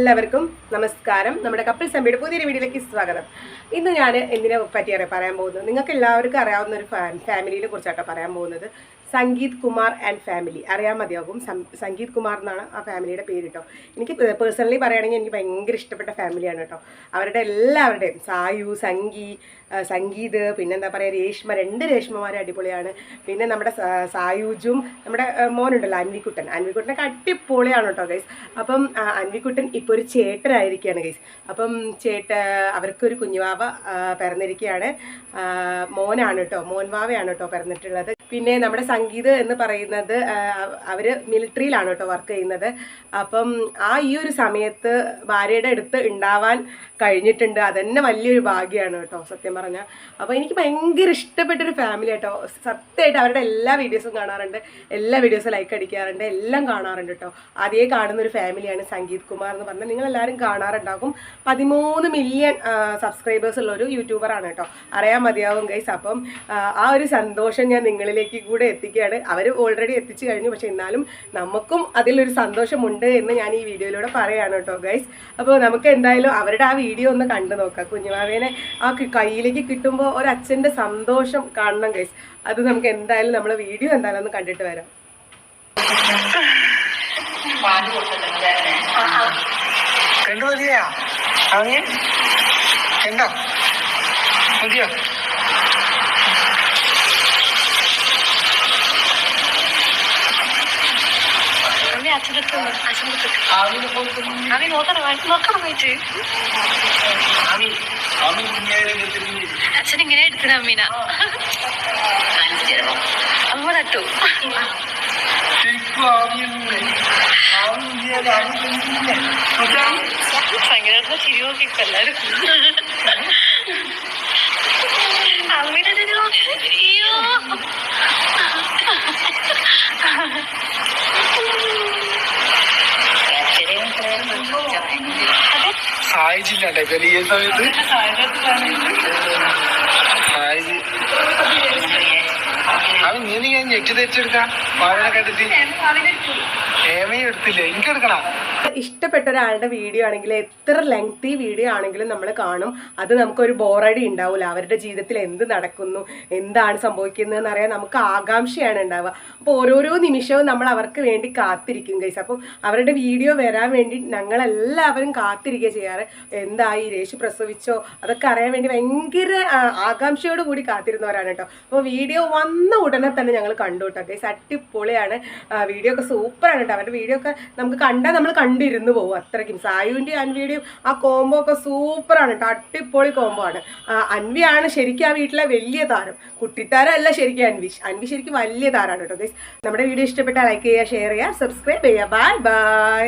എല്ലാവർക്കും നമസ്കാരം. നമ്മുടെ കപ്പിൾ സമ്മിയുടെ പുതിയൊരു വീഡിയോയിലേക്ക് സ്വാഗതം. ഇന്ന് ഞാൻ എന്തിനെ പറ്റിയാണ് പറയാൻ പോകുന്നത്? നിങ്ങൾക്ക് എല്ലാവർക്കും അറിയാവുന്ന ഒരു ഫാമിലിയെ കുറിച്ചാട്ടോ പറയാൻ പോകുന്നത്. Sangeeth Kumar and family. അറിയാൻ മതിയാകും. സംഗീത് കുമാർ എന്നാണ് ആ ഫാമിലിയുടെ പേര് കേട്ടോ. എനിക്ക് പേഴ്സണലി പറയുകയാണെങ്കിൽ എനിക്ക് ഭയങ്കര ഇഷ്ടപ്പെട്ട ഫാമിലിയാണ് കേട്ടോ. അവരുടെ എല്ലാവരുടെയും സായു സംഗി സംഗീത് പിന്നെന്താ പറയുക രേഷ്മ രണ്ട് രേഷ്മമാരും അടിപൊളിയാണ്. പിന്നെ നമ്മുടെ സായുജും നമ്മുടെ മോനുണ്ടല്ലോ അൻവിക്കുട്ടൻ. അൻവിക്കുട്ടനൊക്കെ അടിപൊളിയാണ് കേട്ടോ ഗൈസ് അപ്പം അൻവിക്കുട്ടൻ ഇപ്പോൾ ഒരു ചേട്ടനായിരിക്കുകയാണ് ഗൈസ് അപ്പം ചേട്ട അവർക്കൊരു കുഞ്ഞുവാവ പിറന്നിരിക്കുകയാണ്. മോനാണ് കേട്ടോ. മോൻവാവയാണ് കേട്ടോ പിറന്നിട്ടുള്ളത്. പിന്നെ നമ്മുടെ സംഗീത് എന്ന് പറയുന്നത് അവർ മിലിറ്ററിയിലാണ് കേട്ടോ വർക്ക് ചെയ്യുന്നത്. അപ്പം ആ ഈ ഒരു സമയത്ത് ഭാര്യയുടെ അടുത്ത് ഉണ്ടാവാൻ കഴിഞ്ഞിട്ടുണ്ട്. അതന്നെ വലിയൊരു ഭാഗ്യമാണ് കേട്ടോ സത്യം പറഞ്ഞാൽ അപ്പോൾ എനിക്ക് ഭയങ്കര ഇഷ്ടപ്പെട്ടൊരു ഫാമിലി കേട്ടോ സത്യമായിട്ട് അവരുടെ എല്ലാ വീഡിയോസും കാണാറുണ്ട്. എല്ലാ വീഡിയോസും ലൈക്ക് അടിക്കാറുണ്ട്. എല്ലാം കാണാറുണ്ട് കേട്ടോ. അതേ കാണുന്ന ഒരു ഫാമിലിയാണ് സംഗീത് കുമാർ എന്ന് പറഞ്ഞാൽ നിങ്ങളെല്ലാവരും കാണാറുണ്ടാകും. പതിമൂന്ന് മില്യൺ സബ്സ്ക്രൈബേഴ്സ് ഉള്ള ഒരു യൂട്യൂബറാണ് കേട്ടോ. അറിയാൻ മതിയാവും ഗൈസ് അപ്പം ആ, ഒരു സന്തോഷം ഞാൻ നിങ്ങളിലേക്ക് കൂടെ എത്തിക്കുകയാണ്. അവർ ഓൾറെഡി എത്തിച്ചു കഴിഞ്ഞു. പക്ഷെ എന്നാലും നമുക്കും അതിലൊരു സന്തോഷമുണ്ട് എന്ന് ഞാൻ ഈ വീഡിയോയിലൂടെ പറയുകയാണ് കേട്ടോ ഗൈസ് അപ്പോൾ നമുക്ക് എന്തായാലും അവരുടെ ആ വീഡിയോ ഒന്ന് കണ്ടു നോക്കാം. കുഞ്ഞുമാവേനെ ആ കയ്യിലേക്ക് കിട്ടുമ്പോൾ ഒരു അച്ഛന്റെ സന്തോഷം കാണണം ഗൈസ് അത് നമുക്ക് എന്തായാലും നമ്മൾ വീഡിയോ എന്തായാലും ഒന്ന് കണ്ടിട്ട് വരാം. കണ്ടു മതിയാ എന്താ മതിയോ അമ്മ അവൻ നോക്കണം നോക്കണം പോയിട്ട് അച്ഛൻ ഇങ്ങനെ എടുക്കണ അമ്മീന. അമ്മ തട്ടു ഭയങ്കര ചിരി നോക്കി ഇപ്പൊ എല്ലാരും. അമ്മീനെ സായിച്ചില്ലേ ഈ സമയത്ത് അവൻ നീ നീ ഞെട്ടി തെച്ചെടുക്കാം വാഴനെ കണ്ടിട്ട് ഏമയും എടുത്തില്ലേ? എനിക്ക് എടുക്കണം. ഇഷ്ടപ്പെട്ട ഒരാളുടെ വീഡിയോ ആണെങ്കിൽ എത്ര ലെങ്തി വീഡിയോ ആണെങ്കിലും നമ്മൾ കാണും. അത് നമുക്കൊരു ബോറടി ഉണ്ടാവില്ല അവരുടെ ജീവിതത്തിൽ എന്ത് നടക്കുന്നു എന്താണ് സംഭവിക്കുന്നതെന്ന് അറിയാൻ നമുക്ക് ആകാംക്ഷയാണ് ഉണ്ടാവുക. അപ്പോൾ ഓരോരോ നിമിഷവും നമ്മൾ അവർക്ക് വേണ്ടി കാത്തിരിക്കും ഗൈസ് അപ്പം അവരുടെ വീഡിയോ വരാൻ വേണ്ടി ഞങ്ങളെല്ലാവരും കാത്തിരിക്കുക ചെയ്യാറ്. എന്തായി രേശു പ്രസവിച്ചോ? അതൊക്കെ അറിയാൻ വേണ്ടി ഭയങ്കര ആകാംക്ഷയോട് കൂടി കാത്തിരുന്നവരാണ് കേട്ടോ. അപ്പോൾ വീഡിയോ വന്ന ഉടനെ തന്നെ ഞങ്ങൾ കണ്ടു കേട്ടോ. ഗൈസ് അടിപൊളിയാണ്. വീഡിയോ ഒക്കെ സൂപ്പറാണ് കേട്ടോ. അവരുടെ വീഡിയോ ഒക്കെ നമുക്ക് കണ്ടാൽ നമ്മൾ കണ്ടിരുന്നു പോകും അത്രയ്ക്കും. സായുവിന്റെ അൻവിയുടെയും ആ കോംബോ ഒക്കെ സൂപ്പറാണ് കേട്ടോ. അടിപൊളി കോംബോ ആണ്. അൻവിയാണ് ശരിക്കും ആ വീട്ടിലെ വലിയ താരം. കുട്ടിത്താരമല്ല ശരിക്കും അൻവി. അൻവി ശരിക്കും വലിയ താരമാണ് കേട്ടോ ഗൈസ് നമ്മുടെ വീഡിയോ ഇഷ്ടപ്പെട്ടാൽ ലൈക്ക് ചെയ്യുക ഷെയർ ചെയ്യുക സബ്സ്ക്രൈബ് ചെയ്യുക. Bye bye